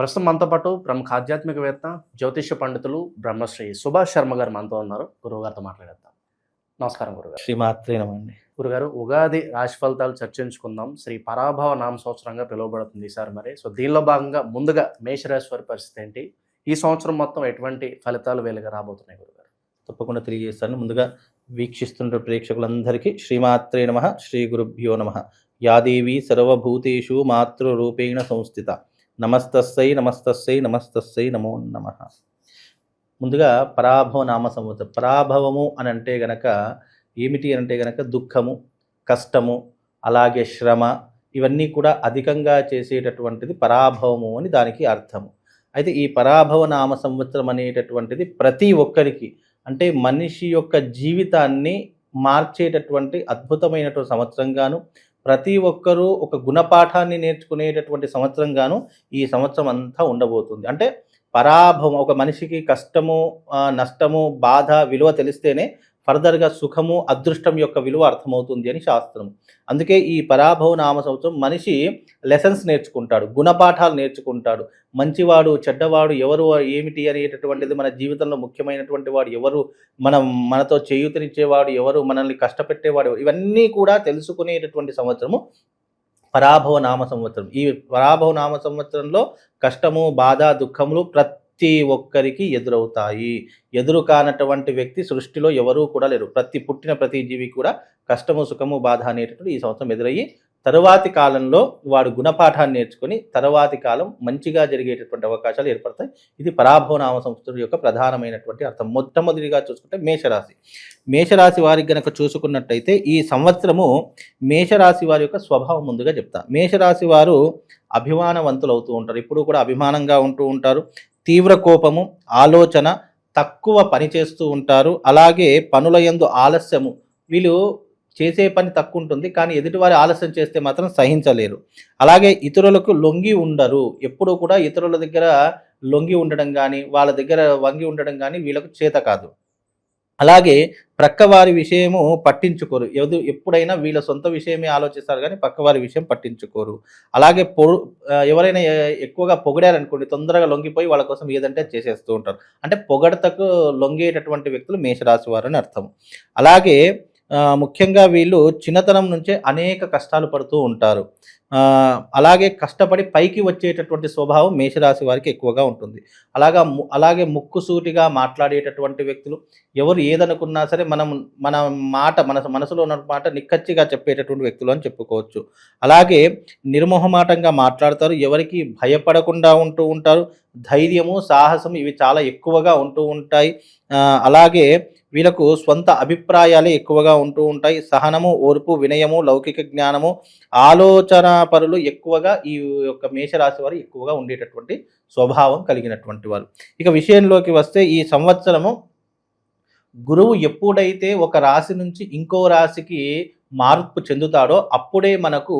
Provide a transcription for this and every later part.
ప్రస్తుతం మనతో పాటు ప్రముఖ ఆధ్యాత్మికవేత్త జ్యోతిష్య పండితులు బ్రహ్మశ్రీ సుభాష్ శర్మ గారు మనతో ఉన్నారు. గురువుగారితో మాట్లాడేద్దాం. నమస్కారం గురుగారు శ్రీమాత్రే నమండి. గురుగారు ఉగాది రాశి ఫలితాలు చర్చించుకుందాం. శ్రీ పరాభవ నామ సంవత్సరంగా పిలువబడుతుంది ఈసారి మరి. సో దీనిలో భాగంగా ముందుగా మేషరాశి వారి పరిస్థితి ఏంటి? ఈ సంవత్సరం మొత్తం ఎటువంటి ఫలితాలు వేలుగా రాబోతున్నాయి గురుగారు తప్పకుండా తెలియజేస్తాను. ముందుగా వీక్షిస్తున్న ప్రేక్షకులందరికీ శ్రీమాత్రే నమ శ్రీ గురుభ్యో నమ. యాదేవి సర్వభూతేషు మాతృరూపేణ సంస్థిత. నమస్తస్సై నమస్తస్సై నమస్తస్సై నమో నమ. ముందుగా పరాభవ నామ సంవత్సరం. పరాభవము అని అంటే గనక ఏమిటి అని అంటే గనక దుఃఖము కష్టము అలాగే శ్రమ ఇవన్నీ కూడా అధికంగా చేసేటటువంటిది పరాభవము అని దానికి అర్థము. అయితే ఈ పరాభవ నామ సంవత్సరం అనేటటువంటిది ప్రతి ఒక్కరికి అంటే మనిషి యొక్క జీవితాన్ని మార్చేటటువంటి అద్భుతమైనటువంటి సంవత్సరంగాను ప్రతి ఒక్కరూ ఒక గుణపాఠాన్ని నేర్చుకునేటటువంటి సంవత్సరంగాను ఈ సంవత్సరం అంతా ఉండబోతుంది. అంటే పరాభవం ఒక మనిషికి కష్టము నష్టము బాధ విలువ తెలిస్తేనే ఫర్దర్గా సుఖము అదృష్టం యొక్క విలువ అర్థమవుతుంది అని శాస్త్రం. అందుకే ఈ పరాభవ నామ సంవత్సరం మనిషి లెసన్స్ నేర్చుకుంటాడు గుణపాఠాలు నేర్చుకుంటాడు. మంచివాడు చెడ్డవాడు ఎవరు ఏమిటి అనేటటువంటిది మన జీవితంలో ముఖ్యమైనటువంటి వాడు ఎవరు మనం మనతో చేయూతనిచ్చేవాడు ఎవరు మనల్ని కష్టపెట్టేవాడు ఇవన్నీ కూడా తెలుసుకునేటటువంటి సంవత్సరము పరాభవ నామ సంవత్సరం. ఈ పరాభవ నామ సంవత్సరంలో కష్టము బాధ దుఃఖములు ప్రతి ప్రతి ఒక్కరికి ఎదురవుతాయి. ఎదురు కానటువంటి వ్యక్తి సృష్టిలో ఎవరూ కూడా లేరు. ప్రతి పుట్టిన ప్రతి జీవి కూడా కష్టము సుఖము బాధ అనేటటువంటి ఈ సంవత్సరం ఎదురయ్యి తరువాతి కాలంలో వాడు గుణపాఠాన్ని నేర్చుకుని తరువాతి కాలం మంచిగా జరిగేటటువంటి అవకాశాలు ఏర్పడతాయి. ఇది పరాభవనామ నామ యొక్క ప్రధానమైనటువంటి అర్థం. మొట్టమొదటిగా చూసుకుంటే మేషరాశి. మేషరాశి వారికి గనక చూసుకున్నట్టయితే ఈ సంవత్సరము మేషరాశి వారి యొక్క స్వభావం ముందుగా చెప్తా. మేషరాశి వారు అభిమానవంతులు అవుతూ ఉంటారు. ఇప్పుడు కూడా అభిమానంగా ఉంటూ ఉంటారు. తీవ్ర కోపము ఆలోచన తక్కువ పని చేస్తూ ఉంటారు. అలాగే పనుల ఎందు ఆలస్యము. వీళ్ళు చేసే పని తక్కువ ఉంటుంది కానీ ఎదుటివారి ఆలస్యం చేస్తే మాత్రం సహించలేరు. అలాగే ఇతరులకు లొంగి ఉండరు. ఎప్పుడూ కూడా ఇతరుల దగ్గర లొంగి ఉండడం కానీ వాళ్ళ దగ్గర వంగి ఉండడం కానీ వీళ్ళకు చేత కాదు. అలాగే ప్రక్కవారి విషయము పట్టించుకోరు. ఎదు ఎప్పుడైనా వీళ్ళ సొంత విషయమే ఆలోచిస్తారు కానీ పక్కవారి విషయం పట్టించుకోరు. అలాగే పొడు ఎవరైనా ఎక్కువగా పొగిడారనుకోండి తొందరగా లొంగిపోయి వాళ్ళ కోసం ఏదంటే చేసేస్తూ ఉంటారు. అంటే పొగడతకు లొంగేటటువంటి వ్యక్తులు మేషరాశి వారు అని అర్థం. అలాగే ముఖ్యంగా వీళ్ళు చిన్నతనం నుంచే అనేక కష్టాలు పడుతూ ఉంటారు. అలాగే కష్టపడి పైకి వచ్చేటటువంటి స్వభావం మేషరాశి వారికి ఎక్కువగా ఉంటుంది. అలాగా అలాగే ముక్కుసూటిగా మాట్లాడేటటువంటి వ్యక్తులు ఎవరు ఏదనుకున్నా సరే మనం మన మాట మన మనసులో ఉన్న మాట నిక్కచ్చిగా చెప్పేటటువంటి వ్యక్తులు అని చెప్పుకోవచ్చు. అలాగే నిర్మోహమాటంగా మాట్లాడతారు ఎవరికి భయపడకుండా ఉంటూ ఉంటారు ధైర్యము సాహసం ఇవి చాలా ఎక్కువగా ఉంటూ ఉంటాయి. అలాగే వీళ్ళకు స్వంత అభిప్రాయాలే ఎక్కువగా ఉంటూ ఉంటాయి. సహనము ఓర్పు వినయము లౌకిక జ్ఞానము ఆలోచన పరులు ఎక్కువగా ఈ యొక్క మేషరాశి వారు ఎక్కువగా ఉండేటటువంటి స్వభావం కలిగినటువంటి వారు. ఇక విషయంలోకి వస్తే ఈ సంవత్సరము గురువు ఎప్పుడైతే ఒక రాశి నుంచి ఇంకో రాశికి మార్పు చెందుతాడో అప్పుడే మనకు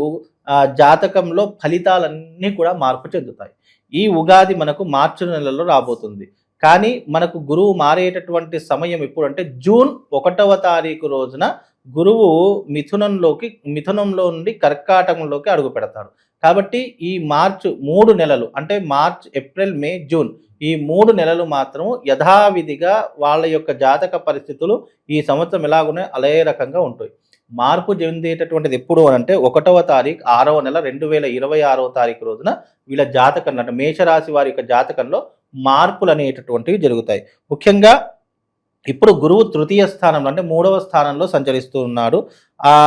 జాతకంలో ఫలితాలన్నీ కూడా మార్పు చెందుతాయి. ఈ ఉగాది మనకు మార్చి నెలలో రాబోతుంది. కానీ మనకు గురువు మారేటటువంటి సమయం ఎప్పుడు అంటే జూన్ ఒకటవ తారీఖు రోజున గురువు మిథునంలోకి మిథునంలో నుండి కర్కాటకంలోకి అడుగు పెడతాడు. కాబట్టి ఈ మార్చ్ మూడు నెలలు అంటే మార్చ్ ఏప్రిల్ మే జూన్ ఈ మూడు నెలలు మాత్రం యథావిధిగా వాళ్ళ యొక్క జాతక పరిస్థితులు ఈ సంవత్సరం ఎలాగున్నాయి అలే రకంగా ఉంటాయి. మార్పు చెందేటటువంటిది ఎప్పుడు అని అంటే ఒకటవ తారీఖు ఆరవ నెల రెండు వేల ఇరవై ఆరవ తారీఖు రోజున వీళ్ళ జాతకం అంటే మేషరాశి వారి యొక్క జాతకంలో మార్పులు అనేటటువంటివి జరుగుతాయి. ముఖ్యంగా ఇప్పుడు గురువు తృతీయ స్థానంలో అంటే మూడవ స్థానంలో సంచరిస్తూ ఉన్నాడు.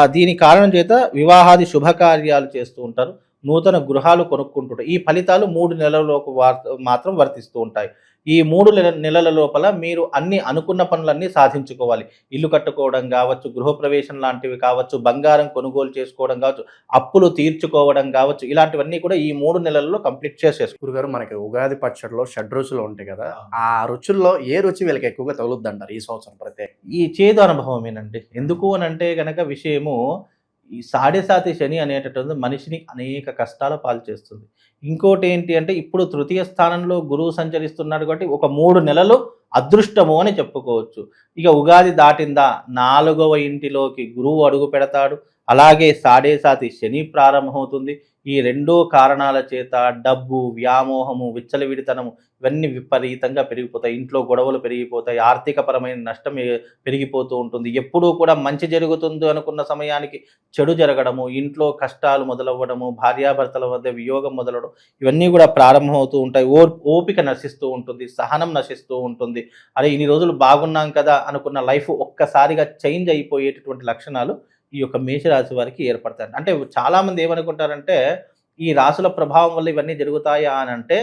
దీని కారణం చేత వివాహాది శుభకార్యాలు చేస్తూ ఉంటారు. నూతన గృహాలు కొనుక్కుంటుంటారు. ఈ ఫలితాలు మూడు నెలలకు వార్- మాత్రం వర్తిస్తూ ఉంటాయి. ఈ మూడు నెల- నెలల లోపల మీరు అన్ని అనుకున్న పనులన్నీ సాధించుకోవాలి. ఇల్లు కట్టుకోవడం కావచ్చు గృహప్రవేశం లాంటివి కావచ్చు బంగారం కొనుగోలు చేసుకోవడం కావచ్చు అప్పులు తీర్చుకోవడం కావచ్చు ఇలాంటివన్నీ కూడా ఈ మూడు నెలల్లో కంప్లీట్ చేసేసుకోవాలి గురుగారు మనకి ఉగాది పచ్చడిలో షడ్ రుచులు ఉంటాయి కదా ఆ. రుచుల్లో ఏ రుచి వీళ్ళకి ఎక్కువగా తగులుద్ది అంటారు ఈ సంవత్సరం ప్రత్యేక? ఈ చేదు అనుభవమేనండి. ఎందుకు అని అంటే గనక విషయము ఈ సాడేసాతి శని అనేటటువంటి మనిషిని అనేక కష్టాల పాలు చేస్తుంది. ఇంకోటి ఏంటి అంటే ఇప్పుడు తృతీయ స్థానంలో గురువు సంచరిస్తున్నాడు కాబట్టి ఒక మూడు నెలలు అదృష్టము అని చెప్పుకోవచ్చు. ఇక ఉగాది దాటిందా? నాలుగవ ఇంటిలోకి గురువు అడుగు పెడతాడు. అలాగే సాడేసాతి శని ప్రారంభమవుతుంది. ఈ రెండో కారణాల చేత డబ్బు వ్యామోహము విచ్చలవిడితనము ఇవన్నీ విపరీతంగా పెరిగిపోతాయి. ఇంట్లో గొడవలు పెరిగిపోతాయి. ఆర్థికపరమైన నష్టం పెరిగిపోతూ ఉంటుంది. ఎప్పుడూ కూడా మంచి జరుగుతుంది అనుకున్న సమయానికి చెడు జరగడము ఇంట్లో కష్టాలు మొదలవ్వడము భార్యాభర్తల వద్ద వియోగం మొదలవడం ఇవన్నీ కూడా ప్రారంభమవుతూ ఉంటాయి. ఓ ఓపిక నశిస్తూ ఉంటుంది. సహనం నశిస్తూ ఉంటుంది. అరే ఇన్ని రోజులు బాగున్నాం కదా అనుకున్న లైఫ్ ఒక్కసారిగా చేంజ్ అయిపోయేటటువంటి లక్షణాలు ఈ యొక్క మేషరాశి వారికి ఏర్పడతాయి అంటే చాలామంది ఏమనుకుంటారంటే ఈ రాసుల ప్రభావం వల్ల ఇవన్నీ జరుగుతాయా అని అంటే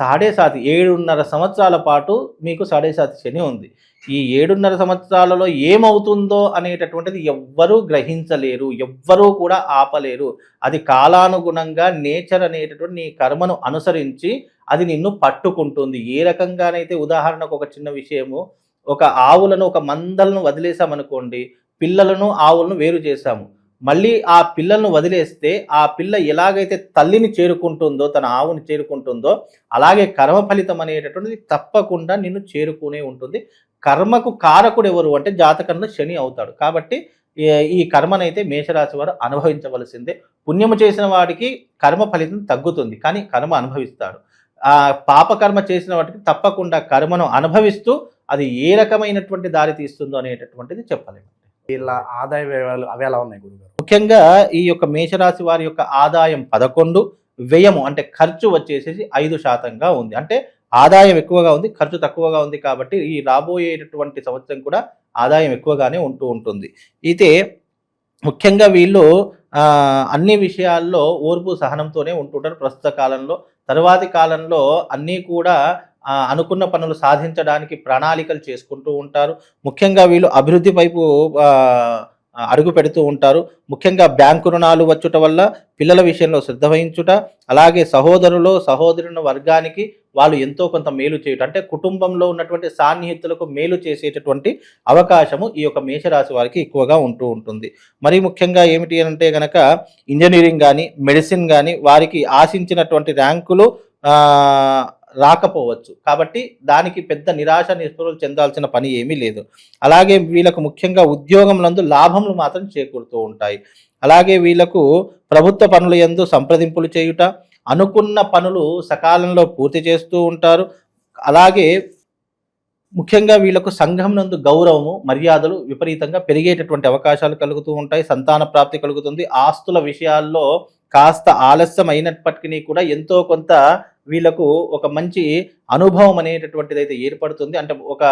సాడే సాతి ఏడున్నర సంవత్సరాల పాటు మీకు సాడే సాతి శని ఉంది. ఈ ఏడున్నర సంవత్సరాలలో ఏమవుతుందో అనేటటువంటిది ఎవ్వరూ గ్రహించలేరు ఎవ్వరూ కూడా ఆపలేరు. అది కాలానుగుణంగా నేచర్ అనేటటువంటి నీ కర్మను అనుసరించి అది నిన్ను పట్టుకుంటుంది. ఏ రకంగానైతే ఉదాహరణకు ఒక చిన్న విషయము ఒక ఆవులను ఒక మందలను వదిలేసామనుకోండి పిల్లలను ఆవులను వేరు చేశాము. మళ్ళీ ఆ పిల్లలను వదిలేస్తే ఆ పిల్ల ఎలాగైతే తల్లిని చేరుకుంటుందో తన ఆవుని చేరుకుంటుందో అలాగే కర్మ ఫలితం అనేటటువంటిది తప్పకుండా నిన్ను చేరుకునే ఉంటుంది. కర్మకు కారకుడు ఎవరు అంటే జాతకంలో శని అవుతాడు. కాబట్టి ఈ- కర్మనైతే మేషరాశి వారు అనుభవించవలసిందే. పుణ్యము చేసిన వాడికి కర్మ ఫలితం తగ్గుతుంది. కానీ కర్మ అనుభవిస్తాడు. ఆ పాపకర్మ చేసిన వాటికి తప్పకుండా కర్మను అనుభవిస్తూ అది ఏ రకమైనటువంటి దారి తీస్తుందో అనేటటువంటిది చెప్పలేము వీళ్ళ ఆదాయ వ్యయాలు అవి ఎలా ఉన్నాయి గురుగారు. ముఖ్యంగా ఈ యొక్క మేషరాశి వారి యొక్క ఆదాయం పదకొండు వ్యయము అంటే ఖర్చు వచ్చేసేసి ఐదు శాతంగా ఉంది. అంటే ఆదాయం ఎక్కువగా ఉంది ఖర్చు తక్కువగా ఉంది కాబట్టి ఈ రాబోయేటటువంటి సంవత్సరం కూడా ఆదాయం ఎక్కువగానే ఉంటూ ఉంటుంది. అయితే ముఖ్యంగా వీళ్ళు అన్ని విషయాల్లో ఓర్పు సహనంతోనే ఉంటుంటారు. ప్రస్తుత కాలంలో తర్వాతి కాలంలో అన్నీ కూడా అనుకున్న పనులు సాధించడానికి ప్రణాళికలు చేసుకుంటూ ఉంటారు. ముఖ్యంగా వీళ్ళు అభివృద్ధి వైపు అడుగు పెడుతూ ఉంటారు. ముఖ్యంగా బ్యాంకు రుణాలు వచ్చుట వల్ల పిల్లల విషయంలో శ్రద్ధ వహించుట అలాగే సహోదరులు సహోదరుని వర్గానికి వాళ్ళు ఎంతో కొంత మేలు చేయుట అంటే కుటుంబంలో ఉన్నటువంటి సాన్నిహితులకు మేలు చేసేటటువంటి అవకాశము ఈ యొక్క మేషరాశి వారికి ఎక్కువగా ఉంటూ ఉంటుంది. మరి ముఖ్యంగా ఏమిటి అంటే కనుక ఇంజనీరింగ్ కానీ మెడిసిన్ కానీ వారికి ఆశించినటువంటి ర్యాంకులు రాకపోవచ్చు. కాబట్టి దానికి పెద్ద నిరాశ నిస్పృహలు చెందాల్సిన పని ఏమీ లేదు. అలాగే వీళ్ళకు ముఖ్యంగా ఉద్యోగం నందు లాభములు మాత్రం చేకూరుతూ ఉంటాయి. అలాగే వీళ్ళకు ప్రభుత్వ పనుల యందు సంప్రదింపులు చేయుట అనుకున్న పనులు సకాలంలో పూర్తి చేస్తూ ఉంటారు. అలాగే ముఖ్యంగా వీళ్ళకు సంఘం నందు గౌరవము మర్యాదలు విపరీతంగా పెరిగేటటువంటి అవకాశాలు కలుగుతూ ఉంటాయి. సంతాన ప్రాప్తి కలుగుతుంది. ఆస్తుల విషయాల్లో కాస్త ఆలస్యం అయినప్పటికీ కూడా ఎంతో కొంత వీళ్ళకు ఒక మంచి అనుభవం అనేటటువంటిది అయితే ఏర్పడుతుంది. అంటే ఒక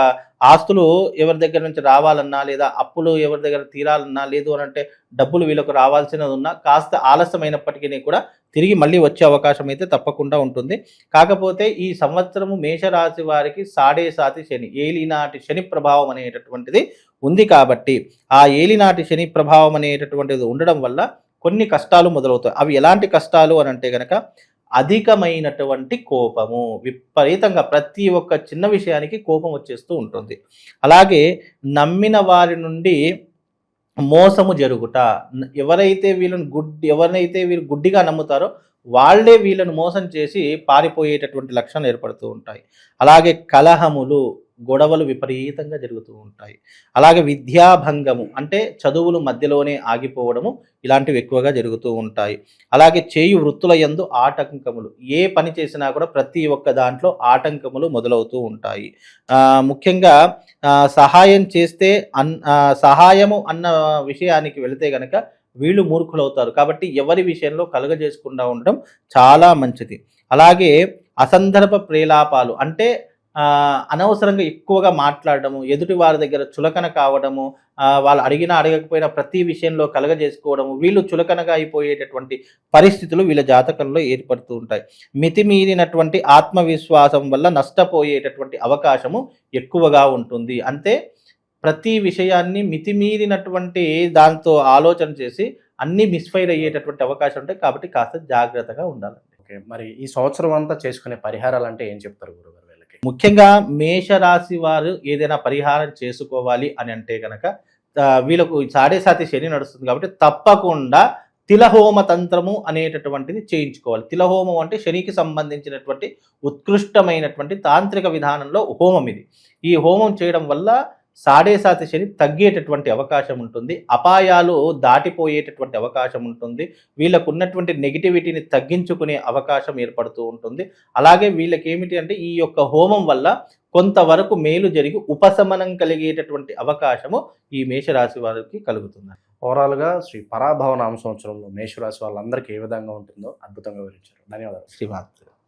ఆస్తులు ఎవరి దగ్గర నుంచి రావాలన్నా లేదా అప్పులు ఎవరి దగ్గర తీరాలన్నా లేదు అని అంటే డబ్బులు వీళ్ళకు రావాల్సినది ఉన్నా కాస్త ఆలస్యమైనప్పటికీ కూడా తిరిగి మళ్ళీ వచ్చే అవకాశం అయితే తప్పకుండా ఉంటుంది. కాకపోతే ఈ సంవత్సరము మేషరాశి వారికి సాడే సాతి శని ఏలినాటి శని ప్రభావం అనేటటువంటిది ఉంది కాబట్టి ఆ ఏలినాటి శని ప్రభావం అనేటటువంటిది ఉండడం వల్ల కొన్ని కష్టాలు మొదలవుతాయి. అవి ఎలాంటి కష్టాలు అని అంటే కనుక అధికమైనటువంటి కోపము. విపరీతంగా ప్రతి ఒక్క చిన్న విషయానికి కోపం వచ్చేస్తూ ఉంటుంది. అలాగే నమ్మిన వారి నుండి మోసము జరుగుట. ఎవరైతే వీళ్ళని గుడ్ ఎవరినైతే వీళ్ళు గుడ్డిగా నమ్ముతారో వాళ్ళే వీళ్ళను మోసం చేసి పారిపోయేటటువంటి లక్షణాలు ఏర్పడుతూ ఉంటాయి. అలాగే కలహములు గొడవలు విపరీతంగా జరుగుతూ ఉంటాయి. అలాగే విద్యాభంగము అంటే చదువులు మధ్యలోనే ఆగిపోవడము ఇలాంటివి ఎక్కువగా జరుగుతూ ఉంటాయి. అలాగే చేయు వృత్తుల యందు ఆటంకములు ఏ పని చేసినా కూడా ప్రతి ఒక్క దాంట్లో ఆటంకములు మొదలవుతూ ఉంటాయి. ముఖ్యంగా సహాయం చేస్తే అన్ సహాయము అన్న విషయానికి వెళితే గనక వీళ్ళు మూర్ఖులవుతారు. కాబట్టి ఎవరి విషయంలో కలుగజేసుకుండా ఉండడం చాలా మంచిది. అలాగే అసందర్భ ప్రేలాపాలు అంటే అనవసరంగా ఎక్కువగా మాట్లాడడము ఎదుటి వారి దగ్గర చులకన కావడము వాళ్ళు అడిగినా అడగకపోయినా ప్రతి విషయంలో కలగజేసుకోవడము వీళ్ళు చులకనగా అయిపోయేటటువంటి పరిస్థితులు వీళ్ళ జాతకంలో ఏర్పడుతూ ఉంటాయి. మితిమీరినటువంటి ఆత్మవిశ్వాసం వల్ల నష్టపోయేటటువంటి అవకాశము ఎక్కువగా ఉంటుంది. అంతే ప్రతి విషయాన్ని మితిమీరినటువంటి దాంతో ఆలోచన చేసి అన్ని మిస్ఫైర్ అయ్యేటటువంటి అవకాశం ఉంటాయి కాబట్టి కాస్త జాగ్రత్తగా ఉండాలండి. ఓకే. మరి ఈ సంవత్సరం అంతా చేసుకునే పరిహారాలు అంటే ఏం చెప్తారు గురుగారు? ముఖ్యంగా మేషరాశి వారు ఏదైనా పరిహారం చేసుకోవాలి అని అంటే కనుక వీళ్ళకు సాడే సాతి శని నడుస్తుంది కాబట్టి తప్పకుండా తిలహోమ తంత్రము అనేటటువంటిది చేయించుకోవాలి. తిలహోమం అంటే శనికి సంబంధించినటువంటి ఉత్కృష్టమైనటువంటి తాంత్రిక విధానంలో హోమం ఇది. ఈ హోమం చేయడం వల్ల సాడే సాతి శని తగ్గేటటువంటి అవకాశం ఉంటుంది. అపాయాలు దాటిపోయేటటువంటి అవకాశం ఉంటుంది. వీళ్ళకు ఉన్నటువంటి నెగిటివిటీని తగ్గించుకునే అవకాశం ఏర్పడుతూ ఉంటుంది. అలాగే వీళ్ళకి ఏమిటి అంటే ఈ యొక్క హోమం వల్ల కొంతవరకు మేలు జరిగి ఉపశమనం కలిగేటటువంటి అవకాశము ఈ మేషరాశి వారికి కలుగుతుంది. ఓవరాల్గా శ్రీ పరాభవ నామ సంవత్సరంలో మేషరాశి వాళ్ళందరికీ ఏ విధంగా ఉంటుందో అద్భుతంగా వివరించారు. ధన్యవాదాలు. శ్రీమాత్రి.